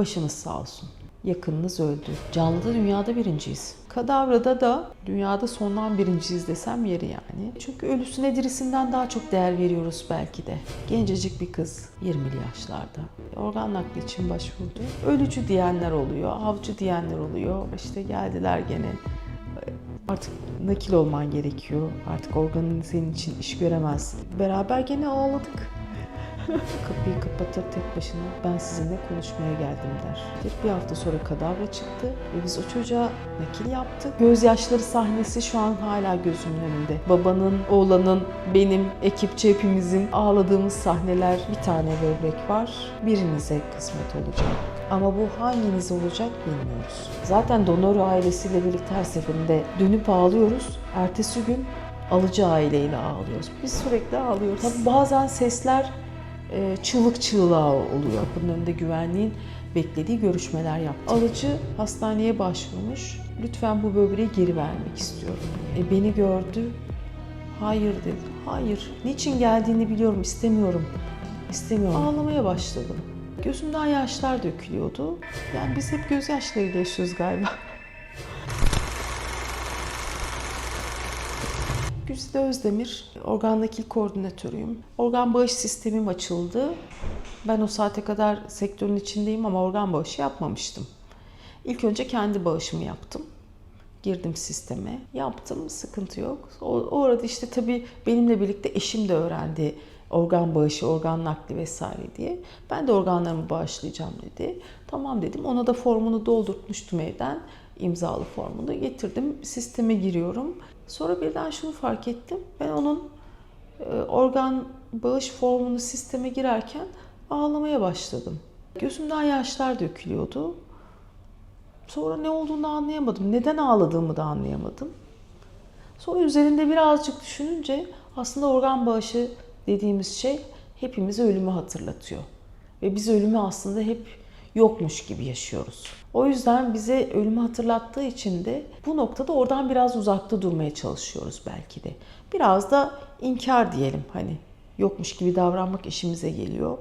Başınız sağ olsun. Yakınınız öldü. Canlıda dünyada birinciyiz. Kadavrada da dünyada sondan birinciyiz desem yeri yani. Çünkü ölüsüne dirisinden daha çok değer veriyoruz belki de. Gencecik bir kız 20'li yaşlarda. Organ nakli için başvurdu. Ölücü diyenler oluyor, avcı diyenler oluyor. İşte geldiler gene artık nakil olman gerekiyor. Artık organın senin için iş göremez. Beraber gene ağladık. Kapıyı kapatır tek başına ben sizinle konuşmaya geldim der. Bir, hafta sonra kadavra çıktı ve biz o çocuğa nakil yaptık. Gözyaşları sahnesi şu an hala gözümün önünde. Babanın, oğlanın, benim, ekipçe hepimizin ağladığımız sahneler bir tane böbrek var. Birinize kısmet olacak. Ama bu hanginiz olacak bilmiyoruz. Zaten donör ailesiyle birlikte her seferinde dönüp ağlıyoruz. Ertesi gün alıcı aileyle ağlıyoruz. Biz sürekli ağlıyoruz. Tabii bazen sesler e, çığlık çığlığa oluyor. Bunun önünde güvenliğin beklediği görüşmeler yaptı. Alıcı hastaneye başvurmuş. Lütfen bu böbreği geri vermek istiyorum. E, beni gördü. Hayır dedi. Hayır. Niçin geldiğini biliyorum. istemiyorum. İstemiyorum. Ağlamaya başladım. Gözümden yaşlar dökülüyordu. Yani biz hep gözyaşlarıyla yaşıyoruz galiba. Güzide Özdemir, organ nakil koordinatörüyüm. Organ bağış sistemim açıldı. Ben o saate kadar sektörün içindeyim ama organ bağışı yapmamıştım. İlk önce kendi bağışımı yaptım. Girdim sisteme, yaptım, sıkıntı yok. O, o arada işte tabii benimle birlikte eşim de öğrendi organ bağışı, organ nakli vesaire diye. Ben de organlarımı bağışlayacağım dedi. Tamam dedim. Ona da formunu doldurtmuştum evden. imzalı formunu getirdim. Sisteme giriyorum. Sonra birden şunu fark ettim. Ben onun e, organ bağış formunu sisteme girerken ağlamaya başladım. Gözümden yaşlar dökülüyordu. Sonra ne olduğunu anlayamadım. Neden ağladığımı da anlayamadım. Sonra üzerinde birazcık düşününce aslında organ bağışı dediğimiz şey hepimize ölümü hatırlatıyor. Ve biz ölümü aslında hep yokmuş gibi yaşıyoruz. O yüzden bize ölümü hatırlattığı için de bu noktada oradan biraz uzakta durmaya çalışıyoruz belki de. Biraz da inkar diyelim hani yokmuş gibi davranmak işimize geliyor.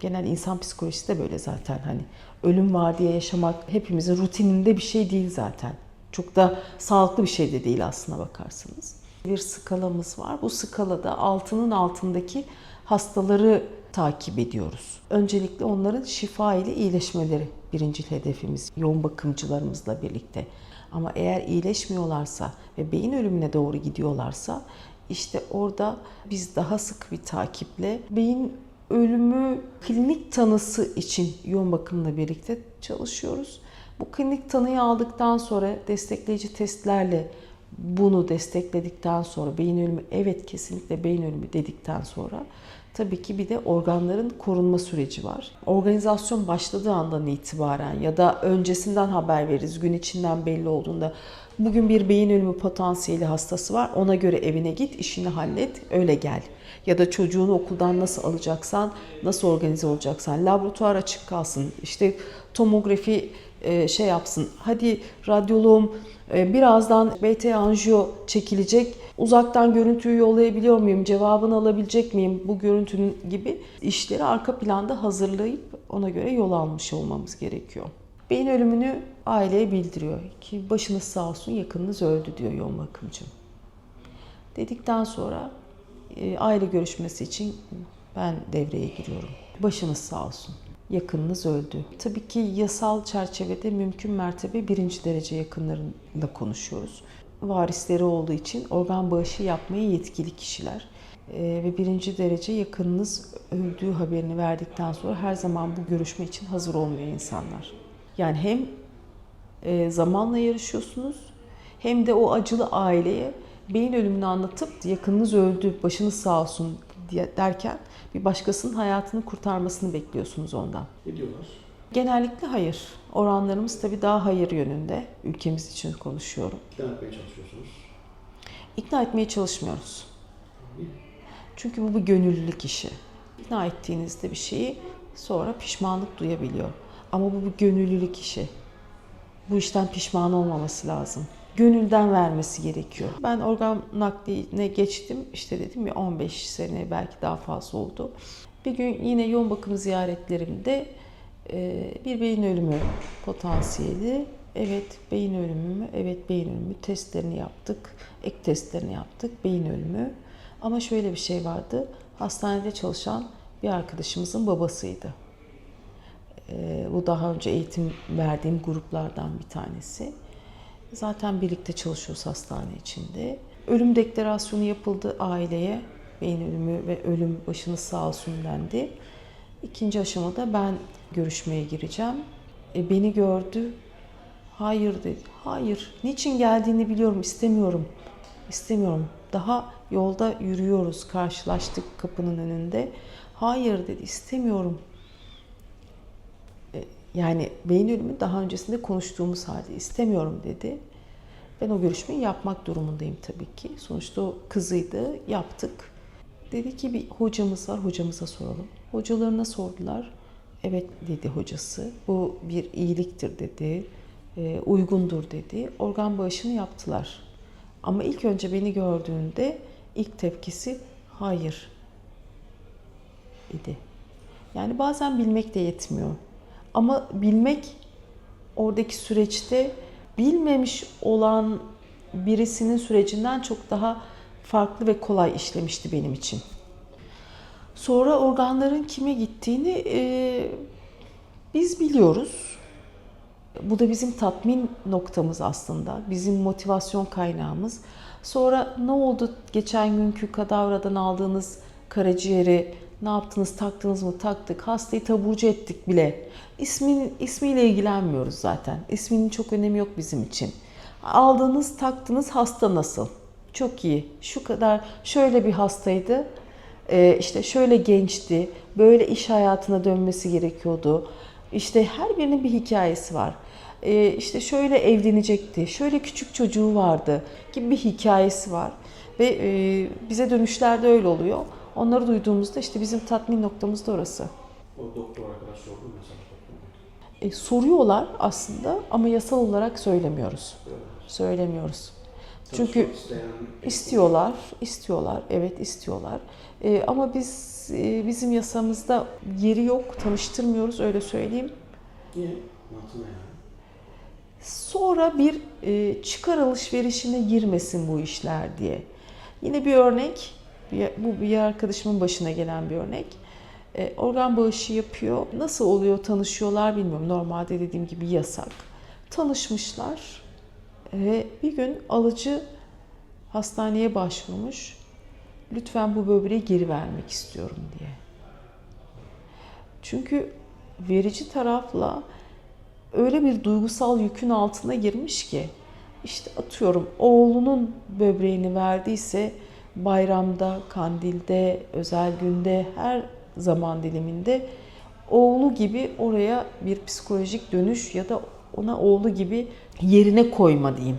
Genel insan psikolojisi de böyle zaten hani ölüm var diye yaşamak hepimizin rutininde bir şey değil zaten. Çok da sağlıklı bir şey de değil aslına bakarsanız. Bir skalamız var. Bu skalada altının altındaki hastaları takip ediyoruz. Öncelikle onların şifa ile iyileşmeleri birinci hedefimiz yoğun bakımcılarımızla birlikte. Ama eğer iyileşmiyorlarsa ve beyin ölümüne doğru gidiyorlarsa işte orada biz daha sık bir takiple beyin ölümü klinik tanısı için yoğun bakımla birlikte çalışıyoruz. Bu klinik tanıyı aldıktan sonra destekleyici testlerle bunu destekledikten sonra beyin ölümü evet kesinlikle beyin ölümü dedikten sonra tabii ki bir de organların korunma süreci var. Organizasyon başladığı andan itibaren ya da öncesinden haber veririz. Gün içinden belli olduğunda bugün bir beyin ölümü potansiyeli hastası var. Ona göre evine git, işini hallet, öyle gel. Ya da çocuğunu okuldan nasıl alacaksan, nasıl organize olacaksan, laboratuvar açık kalsın. İşte tomografi e, şey yapsın. Hadi radyoloğum e, birazdan BT anjiyo çekilecek. Uzaktan görüntüyü yollayabiliyor muyum? Cevabını alabilecek miyim? Bu görüntünün gibi işleri arka planda hazırlayıp ona göre yol almış olmamız gerekiyor. Beyin ölümünü aileye bildiriyor ki başınız sağ olsun yakınınız öldü diyor yoğun bakımcım. Dedikten sonra e, aile görüşmesi için ben devreye giriyorum. Başınız sağ olsun yakınınız öldü. Tabii ki yasal çerçevede mümkün mertebe birinci derece yakınlarıyla konuşuyoruz. Varisleri olduğu için organ bağışı yapmaya yetkili kişiler. Ee, ve birinci derece yakınınız öldüğü haberini verdikten sonra her zaman bu görüşme için hazır olmuyor insanlar. Yani hem e, zamanla yarışıyorsunuz hem de o acılı aileye beyin ölümünü anlatıp yakınınız öldü, başınız sağ olsun diye derken bir başkasının hayatını kurtarmasını bekliyorsunuz ondan. Ne diyorlar? Genellikle hayır. Oranlarımız tabii daha hayır yönünde. Ülkemiz için konuşuyorum. İkna etmeye çalışıyorsunuz. İkna etmeye çalışmıyoruz. Çünkü bu bir gönüllülük işi. İkna ettiğinizde bir şeyi sonra pişmanlık duyabiliyor. Ama bu bir gönüllülük işi. Bu işten pişman olmaması lazım. Gönülden vermesi gerekiyor. Ben organ nakline geçtim. İşte dedim ya 15 sene belki daha fazla oldu. Bir gün yine yoğun bakım ziyaretlerimde Ee, bir beyin ölümü potansiyeli. Evet beyin ölümü mü? Evet beyin ölümü. Testlerini yaptık. Ek testlerini yaptık. Beyin ölümü. Ama şöyle bir şey vardı. Hastanede çalışan bir arkadaşımızın babasıydı. Ee, bu daha önce eğitim verdiğim gruplardan bir tanesi. Zaten birlikte çalışıyoruz hastane içinde. Ölüm deklarasyonu yapıldı aileye. Beyin ölümü ve ölüm başınız sağ olsun dendi. İkinci aşamada ben görüşmeye gireceğim. E, beni gördü. Hayır dedi. Hayır. Niçin geldiğini biliyorum. istemiyorum. İstemiyorum. Daha yolda yürüyoruz. Karşılaştık kapının önünde. Hayır dedi. istemiyorum. Yani beyin ölümü daha öncesinde konuştuğumuz halde istemiyorum dedi. Ben o görüşmeyi yapmak durumundayım tabii ki. Sonuçta o kızıydı. Yaptık. Dedi ki bir hocamız var, hocamıza soralım. Hocalarına sordular. Evet dedi hocası. Bu bir iyiliktir dedi. E, uygundur dedi. Organ bağışını yaptılar. Ama ilk önce beni gördüğünde ilk tepkisi hayır idi. Yani bazen bilmek de yetmiyor. Ama bilmek oradaki süreçte bilmemiş olan birisinin sürecinden çok daha farklı ve kolay işlemişti benim için. Sonra organların kime gittiğini e, biz biliyoruz. Bu da bizim tatmin noktamız aslında. Bizim motivasyon kaynağımız. Sonra ne oldu geçen günkü kadavradan aldığınız karaciğeri ne yaptınız taktınız mı taktık hastayı taburcu ettik bile. İsmin, ismiyle ilgilenmiyoruz zaten. İsminin çok önemi yok bizim için. Aldığınız taktınız hasta nasıl? Çok iyi. Şu kadar şöyle bir hastaydı. Ee, işte şöyle gençti. Böyle iş hayatına dönmesi gerekiyordu. İşte her birinin bir hikayesi var. Ee, işte şöyle evlenecekti. Şöyle küçük çocuğu vardı gibi bir hikayesi var. Ve e, bize dönüşlerde öyle oluyor. Onları duyduğumuzda işte bizim tatmin noktamız da orası. O doktor arkadaş sordu mu? E, soruyorlar aslında ama yasal olarak söylemiyoruz. Söylemiyoruz. Çünkü isteyen istiyorlar, istiyorlar, evet istiyorlar. E, ama biz e, bizim yasamızda yeri yok, tanıştırmıyoruz öyle söyleyeyim. Sonra bir e, çıkar alışverişine girmesin bu işler diye. Yine bir örnek, bir- bu bir arkadaşımın başına gelen bir örnek. E, organ bağışı yapıyor. Nasıl oluyor, tanışıyorlar bilmiyorum. Normalde dediğim gibi yasak. Tanışmışlar ve bir gün alıcı hastaneye başvurmuş. Lütfen bu böbreği geri vermek istiyorum diye. Çünkü verici tarafla öyle bir duygusal yükün altına girmiş ki işte atıyorum oğlunun böbreğini verdiyse bayramda, kandilde, özel günde, her zaman diliminde oğlu gibi oraya bir psikolojik dönüş ya da ona oğlu gibi yerine koyma diyeyim.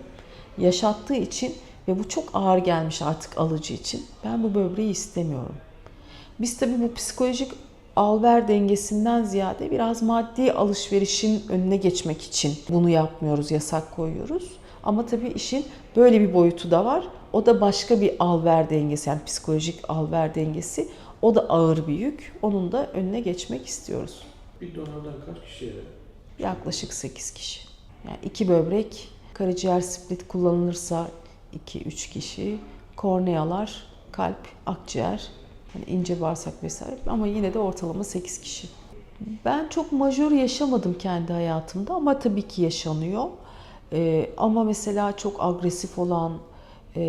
Yaşattığı için ve bu çok ağır gelmiş artık alıcı için. Ben bu böbreği istemiyorum. Biz tabii bu psikolojik al-ver dengesinden ziyade biraz maddi alışverişin önüne geçmek için bunu yapmıyoruz, yasak koyuyoruz. Ama tabii işin böyle bir boyutu da var. O da başka bir al-ver dengesi, yani psikolojik al-ver dengesi. O da ağır bir yük. Onun da önüne geçmek istiyoruz. Bir donörden kaç kişiye Yaklaşık 8 kişi. Yani iki böbrek, karaciğer split kullanılırsa 2-3 kişi, kornealar, kalp, akciğer, hani ince bağırsak vesaire ama yine de ortalama 8 kişi. Ben çok majör yaşamadım kendi hayatımda ama tabii ki yaşanıyor. Ee, ama mesela çok agresif olan e,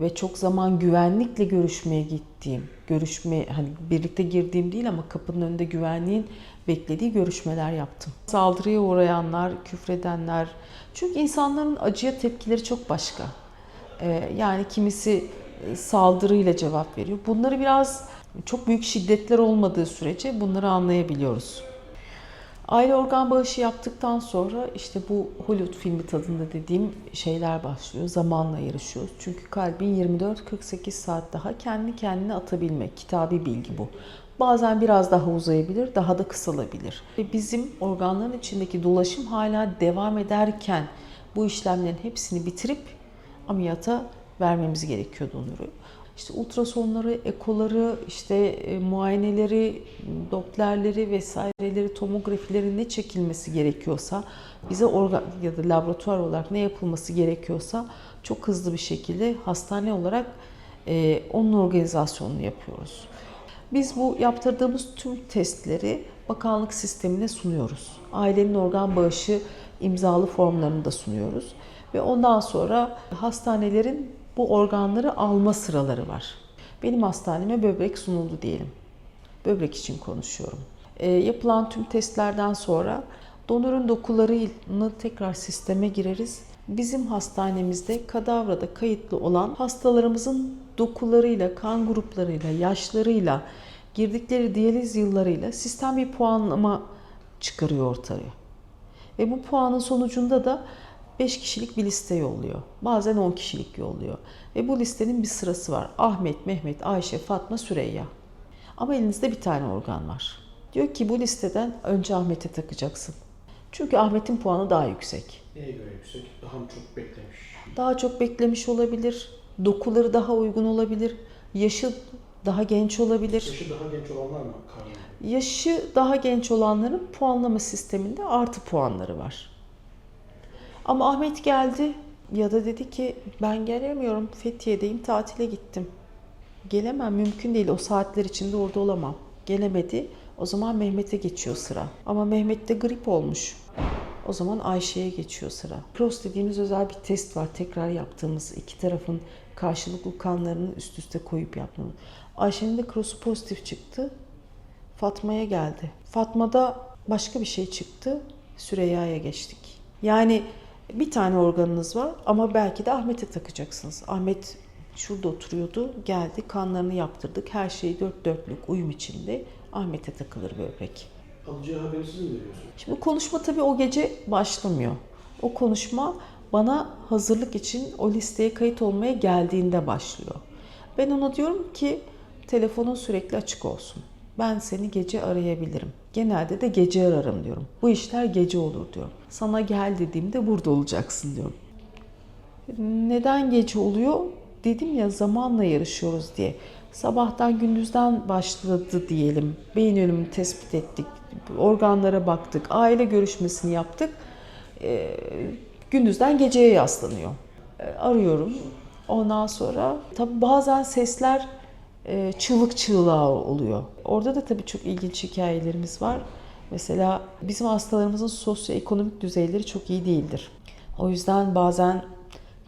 ve çok zaman güvenlikle görüşmeye gittiğim, görüşme hani birlikte girdiğim değil ama kapının önünde güvenliğin beklediği görüşmeler yaptım. Saldırıya uğrayanlar, küfredenler. Çünkü insanların acıya tepkileri çok başka. Ee, yani kimisi e, saldırıyla cevap veriyor. Bunları biraz çok büyük şiddetler olmadığı sürece bunları anlayabiliyoruz. Aile organ bağışı yaptıktan sonra işte bu Hollywood filmi tadında dediğim şeyler başlıyor. Zamanla yarışıyoruz. Çünkü kalbin 24-48 saat daha kendi kendine atabilmek. Kitabi bilgi bu. Bazen biraz daha uzayabilir, daha da kısalabilir. Ve bizim organların içindeki dolaşım hala devam ederken bu işlemlerin hepsini bitirip ameliyata vermemiz gerekiyor donörü. İşte ultrasonları, ekoları, işte e, muayeneleri, dopplerleri vesaireleri, tomografileri ne çekilmesi gerekiyorsa, bize organ ya da laboratuvar olarak ne yapılması gerekiyorsa çok hızlı bir şekilde hastane olarak e, onun organizasyonunu yapıyoruz. Biz bu yaptırdığımız tüm testleri bakanlık sistemine sunuyoruz. Ailenin organ bağışı imzalı formlarını da sunuyoruz. Ve ondan sonra hastanelerin bu organları alma sıraları var. Benim hastaneme böbrek sunuldu diyelim. Böbrek için konuşuyorum. E, yapılan tüm testlerden sonra donörün dokularını tekrar sisteme gireriz. Bizim hastanemizde kadavrada kayıtlı olan hastalarımızın dokularıyla, kan gruplarıyla, yaşlarıyla, girdikleri diyaliz yıllarıyla sistem bir puanlama çıkarıyor ortaya. Ve bu puanın sonucunda da 5 kişilik bir liste yolluyor. Bazen 10 kişilik yolluyor. Ve bu listenin bir sırası var. Ahmet, Mehmet, Ayşe, Fatma, Süreyya. Ama elinizde bir tane organ var. Diyor ki bu listeden önce Ahmet'e takacaksın. Çünkü Ahmet'in puanı daha yüksek. Neye göre yüksek? Daha mı çok beklemiş? Daha çok beklemiş olabilir. Dokuları daha uygun olabilir. Yaşı daha genç olabilir. Yaşı daha genç olanlar mı? Karnı. Yaşı daha genç olanların puanlama sisteminde artı puanları var. Ama Ahmet geldi ya da dedi ki ben gelemiyorum Fethiye'deyim tatile gittim. Gelemem mümkün değil o saatler içinde orada olamam. Gelemedi o zaman Mehmet'e geçiyor sıra. Ama Mehmet de grip olmuş. O zaman Ayşe'ye geçiyor sıra. Cross dediğimiz özel bir test var. Tekrar yaptığımız iki tarafın karşılıklı kanlarını üst üste koyup yaptığımız. Ayşe'nin de cross'u pozitif çıktı. Fatma'ya geldi. Fatma'da başka bir şey çıktı. Süreyya'ya geçtik. Yani bir tane organınız var ama belki de Ahmet'e takacaksınız. Ahmet şurada oturuyordu. Geldi kanlarını yaptırdık. Her şey dört dörtlük uyum içinde. Ahmet'e takılır böbrek. Alacağı haberi siz mi veriyorsunuz? Şimdi konuşma tabii o gece başlamıyor. O konuşma bana hazırlık için o listeye kayıt olmaya geldiğinde başlıyor. Ben ona diyorum ki telefonun sürekli açık olsun. Ben seni gece arayabilirim. Genelde de gece ararım diyorum. Bu işler gece olur diyorum. Sana gel dediğimde burada olacaksın diyorum. Neden gece oluyor? Dedim ya zamanla yarışıyoruz diye. Sabahtan gündüzden başladı diyelim. Beyin ölümünü tespit ettik. Organlara baktık. Aile görüşmesini yaptık. Ee, gündüzden geceye yaslanıyor. Ee, arıyorum. Ondan sonra tabii bazen sesler e, çığlık çığlığa oluyor. Orada da tabii çok ilginç hikayelerimiz var. Mesela bizim hastalarımızın sosyoekonomik düzeyleri çok iyi değildir. O yüzden bazen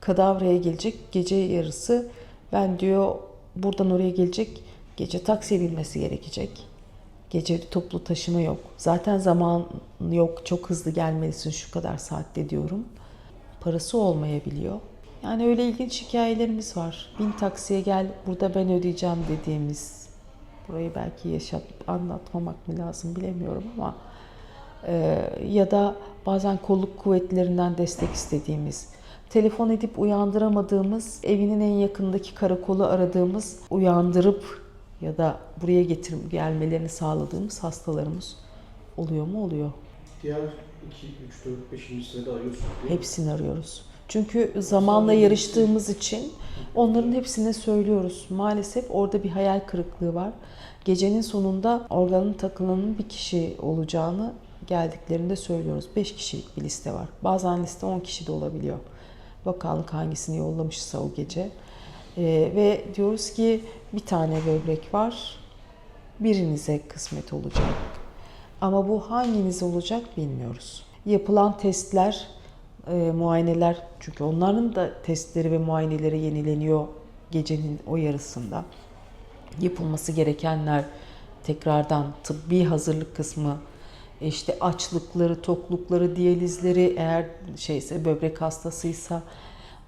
kadavraya gelecek gece yarısı ben diyor buradan oraya gelecek gece taksiye binmesi gerekecek. Gece toplu taşıma yok. Zaten zaman yok. Çok hızlı gelmelisin şu kadar saatte diyorum. Parası olmayabiliyor. Yani öyle ilginç hikayelerimiz var. Bin taksiye gel burada ben ödeyeceğim dediğimiz. Burayı belki yaşat anlatmamak mı lazım bilemiyorum ama e, ya da bazen kolluk kuvvetlerinden destek istediğimiz, telefon edip uyandıramadığımız, evinin en yakındaki karakolu aradığımız, uyandırıp ya da buraya getirip gelmelerini sağladığımız hastalarımız oluyor mu? Oluyor. Diğer 2, 3, 4, 5. sırada arıyorsunuz? Hepsini arıyoruz. Çünkü zamanla yarıştığımız için onların hepsine söylüyoruz. Maalesef orada bir hayal kırıklığı var. Gecenin sonunda organın takılanın bir kişi olacağını geldiklerinde söylüyoruz. 5 kişilik bir liste var. Bazen liste 10 kişi de olabiliyor. Bakanlık hangisini yollamışsa o gece. Ee, ve diyoruz ki bir tane böbrek var. Birinize kısmet olacak. Ama bu hanginiz olacak bilmiyoruz. Yapılan testler, e, muayeneler çünkü onların da testleri ve muayeneleri yenileniyor gecenin o yarısında. Yapılması gerekenler tekrardan tıbbi hazırlık kısmı işte açlıkları, toklukları, diyalizleri eğer şeyse böbrek hastasıysa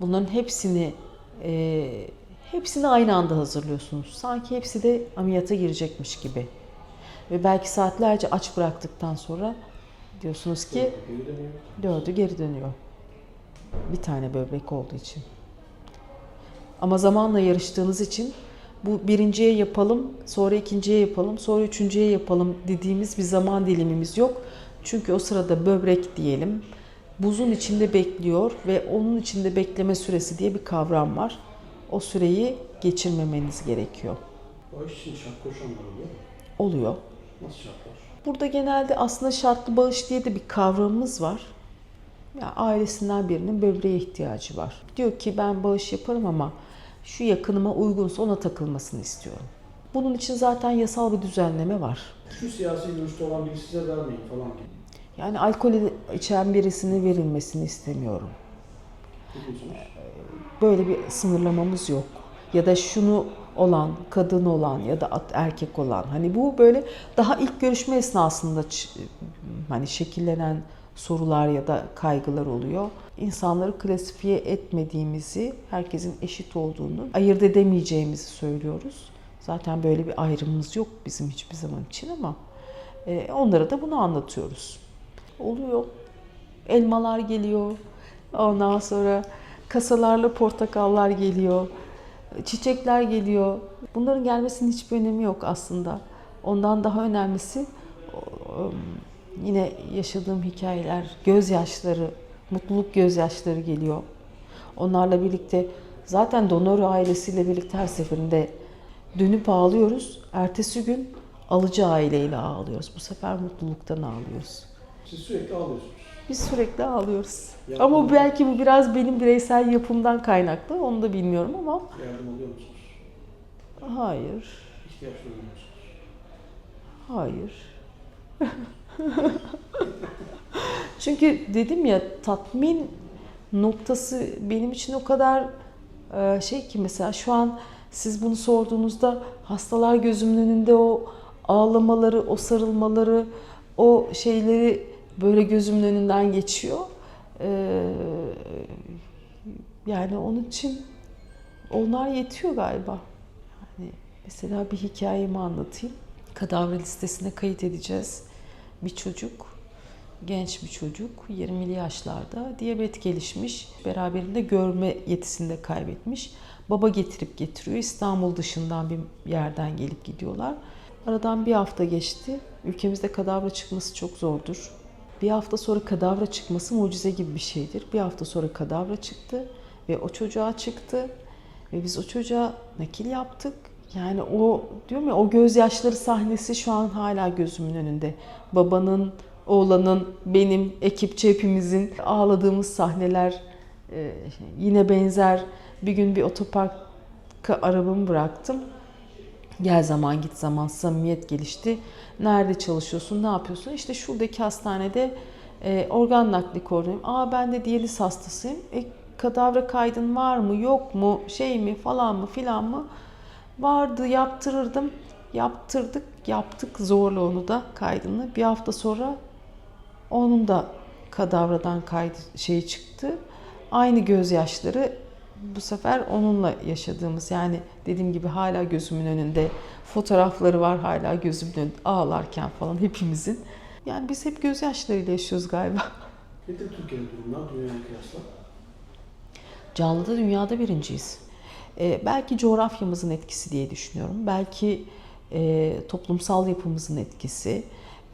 bunların hepsini e, hepsini aynı anda hazırlıyorsunuz. Sanki hepsi de ameliyata girecekmiş gibi. Ve belki saatlerce aç bıraktıktan sonra diyorsunuz ki dördü geri dönüyor. Bir tane böbrek olduğu için. Ama zamanla yarıştığınız için bu birinciye yapalım, sonra ikinciye yapalım, sonra üçüncüye yapalım dediğimiz bir zaman dilimimiz yok. Çünkü o sırada böbrek diyelim buzun içinde bekliyor ve onun içinde bekleme süresi diye bir kavram var. O süreyi geçirmemeniz gerekiyor. Bağış için şart koşanlar oluyor. Oluyor. Nasıl şartlar? Burada genelde aslında şartlı bağış diye de bir kavramımız var. Ya ailesinden birinin böbreğe ihtiyacı var. Diyor ki ben bağış yaparım ama şu yakınıma uygunsa ona takılmasını istiyorum. Bunun için zaten yasal bir düzenleme var. Şu siyasi görüşte olan biri size vermeyin falan gibi. Yani alkol içen birisine verilmesini istemiyorum. Böyle bir sınırlamamız yok. Ya da şunu olan, kadın olan ya da erkek olan. Hani bu böyle daha ilk görüşme esnasında hani şekillenen sorular ya da kaygılar oluyor. İnsanları klasifiye etmediğimizi, herkesin eşit olduğunu, ayırt edemeyeceğimizi söylüyoruz. Zaten böyle bir ayrımımız yok bizim hiçbir zaman için ama e, onlara da bunu anlatıyoruz. Oluyor. Elmalar geliyor. Ondan sonra kasalarla portakallar geliyor. Çiçekler geliyor. Bunların gelmesinin hiçbir önemi yok aslında. Ondan daha önemlisi o- yine yaşadığım hikayeler, gözyaşları, mutluluk gözyaşları geliyor. Onlarla birlikte zaten donör ailesiyle birlikte her seferinde dönüp ağlıyoruz. Ertesi gün alıcı aileyle ağlıyoruz. Bu sefer mutluluktan ağlıyoruz. Siz sürekli ağlıyorsunuz. Biz sürekli ağlıyoruz. Yapma. Ama belki bu biraz benim bireysel yapımdan kaynaklı. Onu da bilmiyorum ama Yardım alıyor musunuz? hayır. İhtiyaç duyuyor musunuz? Hayır. Çünkü dedim ya tatmin noktası benim için o kadar e, şey ki mesela şu an siz bunu sorduğunuzda hastalar gözümün önünde o ağlamaları, o sarılmaları, o şeyleri böyle gözümün önünden geçiyor. Ee, yani onun için onlar yetiyor galiba. Yani mesela bir hikayemi anlatayım. Kadavra listesine kayıt edeceğiz. Bir çocuk, genç bir çocuk, 20'li yaşlarda diyabet gelişmiş, beraberinde görme yetisini de kaybetmiş. Baba getirip getiriyor. İstanbul dışından bir yerden gelip gidiyorlar. Aradan bir hafta geçti. Ülkemizde kadavra çıkması çok zordur. Bir hafta sonra kadavra çıkması mucize gibi bir şeydir. Bir hafta sonra kadavra çıktı ve o çocuğa çıktı ve biz o çocuğa nakil yaptık. Yani o diyorum ya o gözyaşları sahnesi şu an hala gözümün önünde. Babanın, oğlanın, benim, ekipçe hepimizin ağladığımız sahneler e, yine benzer. Bir gün bir otoparka arabamı bıraktım. Gel zaman git zaman samimiyet gelişti. Nerede çalışıyorsun, ne yapıyorsun? İşte şuradaki hastanede e, organ nakli koordinatörüm. Aa ben de diyaliz hastasıyım. E, kadavra kaydın var mı, yok mu, şey mi, falan mı, filan mı? Vardı, yaptırırdım. Yaptırdık, yaptık zorla onu da kaydını. Bir hafta sonra onun da kadavradan kaydı şeyi çıktı. Aynı gözyaşları bu sefer onunla yaşadığımız yani dediğim gibi hala gözümün önünde fotoğrafları var hala gözümün önünde ağlarken falan hepimizin. Yani biz hep gözyaşlarıyla yaşıyoruz galiba. Nedir Türkiye'de durumlar dünyaya kıyasla? Canlıda dünyada birinciyiz. Ee, belki coğrafyamızın etkisi diye düşünüyorum. Belki e, toplumsal yapımızın etkisi.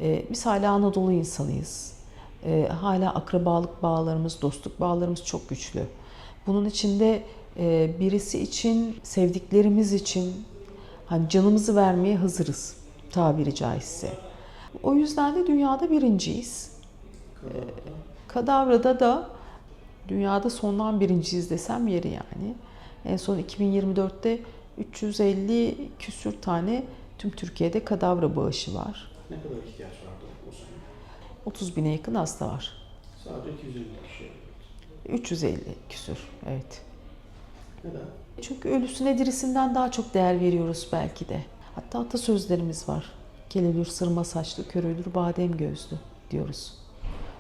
E, biz hala Anadolu insanıyız. E, hala akrabalık bağlarımız, dostluk bağlarımız çok güçlü. Bunun içinde e, birisi için, sevdiklerimiz için hani canımızı vermeye hazırız tabiri caizse. O yüzden de dünyada birinciyiz. Kadavrada. Kadavra'da da dünyada sondan birinciyiz desem yeri yani. En son 2024'te 350 küsür tane tüm Türkiye'de kadavra bağışı var. Ne kadar ihtiyaç vardı o sene? 30 bine yakın hasta var. Sadece 250 kişi. 350 küsür, evet. Neden? Çünkü ölüsüne dirisinden daha çok değer veriyoruz belki de. Hatta atasözlerimiz var. Kelebür sırma saçlı, kör ölür badem gözlü diyoruz.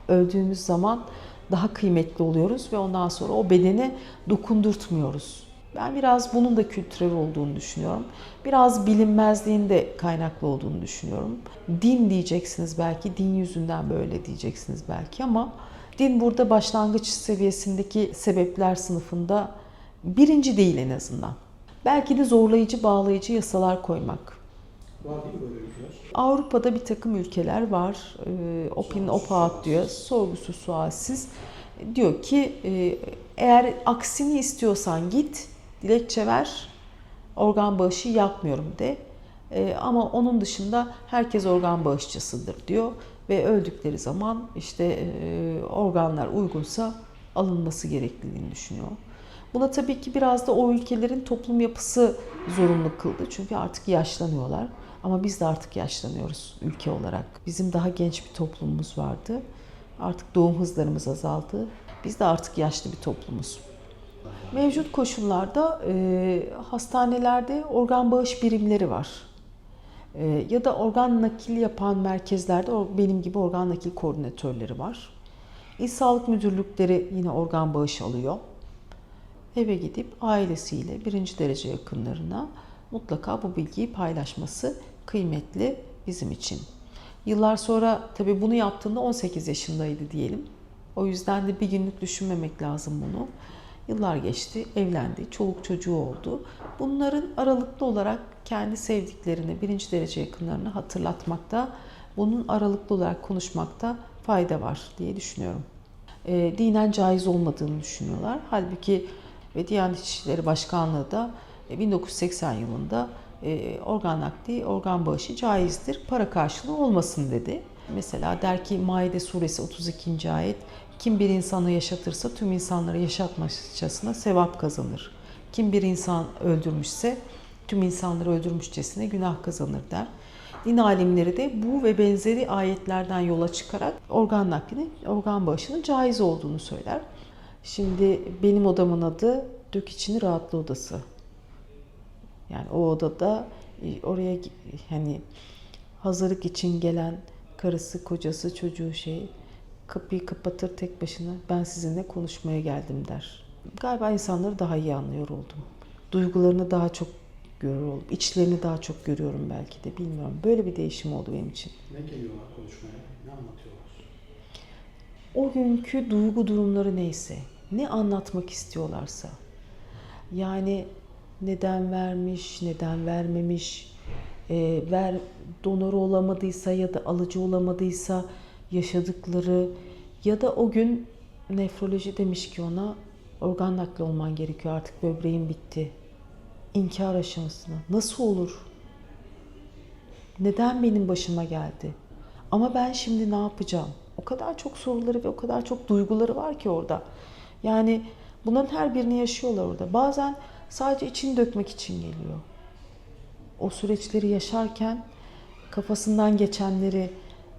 Öldüğümüz zaman daha kıymetli oluyoruz ve ondan sonra o bedene dokundurtmuyoruz. Ben biraz bunun da kültürel olduğunu düşünüyorum. Biraz bilinmezliğin de kaynaklı olduğunu düşünüyorum. Din diyeceksiniz belki, din yüzünden böyle diyeceksiniz belki ama din burada başlangıç seviyesindeki sebepler sınıfında birinci değil en azından. Belki de zorlayıcı, bağlayıcı yasalar koymak. Var değil mi böyle ülkeler? Avrupa'da bir takım ülkeler var. Ee, Open Opt diyor. Sorgusuz sualsiz. Diyor ki e, eğer aksini istiyorsan git, dilekçe ver. Organ bağışı yapmıyorum de. E, ama onun dışında herkes organ bağışçısıdır diyor ve öldükleri zaman işte e, organlar uygunsa alınması gerekliliğini düşünüyor. Buna tabii ki biraz da o ülkelerin toplum yapısı zorunlu kıldı. Çünkü artık yaşlanıyorlar. Ama biz de artık yaşlanıyoruz ülke olarak. Bizim daha genç bir toplumumuz vardı. Artık doğum hızlarımız azaldı. Biz de artık yaşlı bir toplumuz. Mevcut koşullarda e, hastanelerde organ bağış birimleri var. E, ya da organ nakil yapan merkezlerde benim gibi organ nakil koordinatörleri var. İl Sağlık Müdürlükleri yine organ bağış alıyor. Eve gidip ailesiyle birinci derece yakınlarına mutlaka bu bilgiyi paylaşması kıymetli bizim için. Yıllar sonra tabii bunu yaptığında 18 yaşındaydı diyelim. O yüzden de bir günlük düşünmemek lazım bunu. Yıllar geçti, evlendi, çoluk çocuğu oldu. Bunların aralıklı olarak kendi sevdiklerini, birinci derece yakınlarını hatırlatmakta, bunun aralıklı olarak konuşmakta fayda var diye düşünüyorum. E, dinen caiz olmadığını düşünüyorlar. Halbuki ve Diyanet İşleri Başkanlığı da e, 1980 yılında e, organ nakli, organ bağışı caizdir, para karşılığı olmasın dedi. Mesela der ki Maide suresi 32. ayet, kim bir insanı yaşatırsa tüm insanları yaşatmışçasına sevap kazanır. Kim bir insan öldürmüşse tüm insanları öldürmüşçesine günah kazanır der. Din alimleri de bu ve benzeri ayetlerden yola çıkarak organ naklinin, organ bağışının caiz olduğunu söyler. Şimdi benim odamın adı Dök içini rahatlı odası. Yani o odada e, oraya hani hazırlık için gelen karısı, kocası, çocuğu şey kapıyı kapatır tek başına ben sizinle konuşmaya geldim der. Galiba insanları daha iyi anlıyor oldum. Duygularını daha çok görür oldum. İçlerini daha çok görüyorum belki de bilmiyorum. Böyle bir değişim oldu benim için. Ne geliyorlar konuşmaya? Ne anlatıyorlar? o günkü duygu durumları neyse, ne anlatmak istiyorlarsa. Yani neden vermiş, neden vermemiş, e, ver donör olamadıysa ya da alıcı olamadıysa yaşadıkları ya da o gün nefroloji demiş ki ona organ nakli olman gerekiyor artık böbreğin bitti. İnkar aşamasına. Nasıl olur? Neden benim başıma geldi? Ama ben şimdi ne yapacağım? O kadar çok soruları ve o kadar çok duyguları var ki orada. Yani bunların her birini yaşıyorlar orada. Bazen sadece içini dökmek için geliyor. O süreçleri yaşarken kafasından geçenleri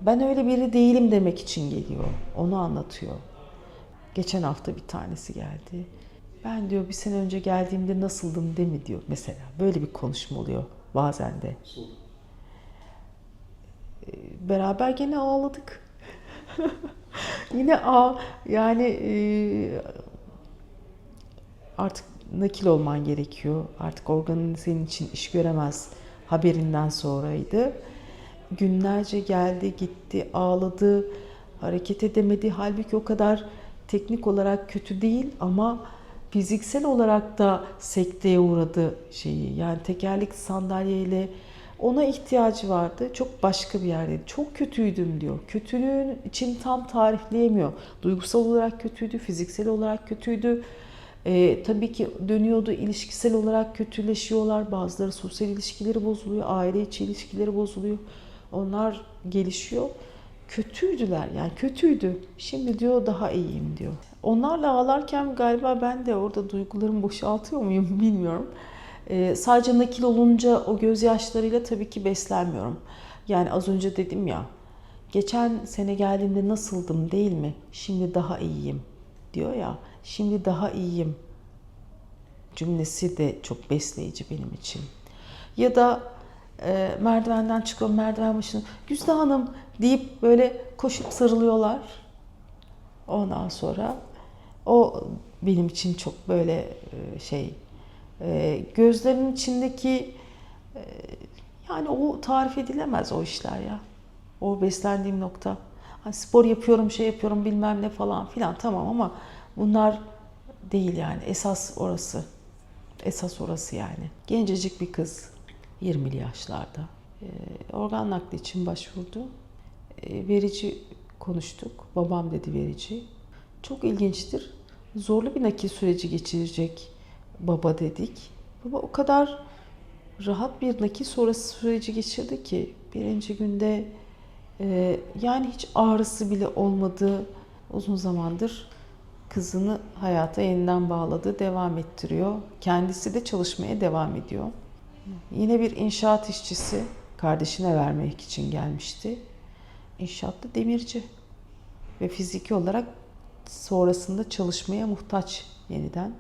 ben öyle biri değilim demek için geliyor. Onu anlatıyor. Geçen hafta bir tanesi geldi. Ben diyor bir sene önce geldiğimde nasıldım değil mi diyor mesela. Böyle bir konuşma oluyor bazen de Nasıl? beraber gene ağladık. Yine ağ yani e, artık nakil olman gerekiyor. Artık organın senin için iş göremez haberinden sonraydı. Günlerce geldi, gitti, ağladı, hareket edemedi. Halbuki o kadar teknik olarak kötü değil ama fiziksel olarak da sekteye uğradı şeyi. Yani tekerlek sandalyeyle ona ihtiyacı vardı. Çok başka bir yerdeydi. Çok kötüydüm diyor. Kötülüğün için tam tarifleyemiyor. Duygusal olarak kötüydü, fiziksel olarak kötüydü. Ee, tabii ki dönüyordu, ilişkisel olarak kötüleşiyorlar. Bazıları sosyal ilişkileri bozuluyor, aile içi ilişkileri bozuluyor. Onlar gelişiyor. Kötüydüler yani kötüydü. Şimdi diyor daha iyiyim diyor. Onlarla ağlarken galiba ben de orada duygularımı boşaltıyor muyum bilmiyorum. Ee, sadece nakil olunca o gözyaşlarıyla tabii ki beslenmiyorum. Yani az önce dedim ya, geçen sene geldiğimde nasıldım değil mi? Şimdi daha iyiyim diyor ya. Şimdi daha iyiyim cümlesi de çok besleyici benim için. Ya da e, merdivenden çıkıyor merdiven başına Güzde Hanım deyip böyle koşup sarılıyorlar. Ondan sonra o benim için çok böyle e, şey e, gözlerinin içindeki e, yani o tarif edilemez o işler ya. O beslendiğim nokta. Hani spor yapıyorum, şey yapıyorum bilmem ne falan filan tamam ama bunlar değil yani. Esas orası. Esas orası yani. Gencecik bir kız 20'li yaşlarda. E, organ nakli için başvurdu. E, verici konuştuk. Babam dedi verici. Çok ilginçtir. Zorlu bir nakil süreci geçirecek baba dedik. Baba o kadar rahat bir nakil sonrası süreci geçirdi ki birinci günde e, yani hiç ağrısı bile olmadı. Uzun zamandır kızını hayata yeniden bağladı, devam ettiriyor. Kendisi de çalışmaya devam ediyor. Yine bir inşaat işçisi kardeşine vermek için gelmişti. İnşaatta demirci ve fiziki olarak sonrasında çalışmaya muhtaç yeniden.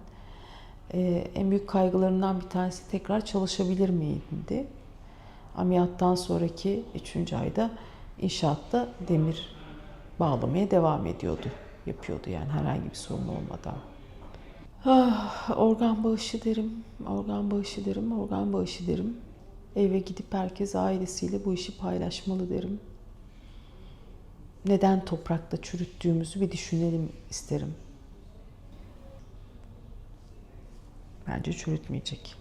Ee, en büyük kaygılarından bir tanesi tekrar çalışabilir miydi? Ameliyattan sonraki 3. ayda inşaatta demir bağlamaya devam ediyordu. Yapıyordu yani herhangi bir sorun olmadan. Ah, organ bağışı derim, organ bağışı derim, organ bağışı derim. Eve gidip herkes ailesiyle bu işi paylaşmalı derim. Neden toprakta çürüttüğümüzü bir düşünelim isterim. Bence çürütmeyecek.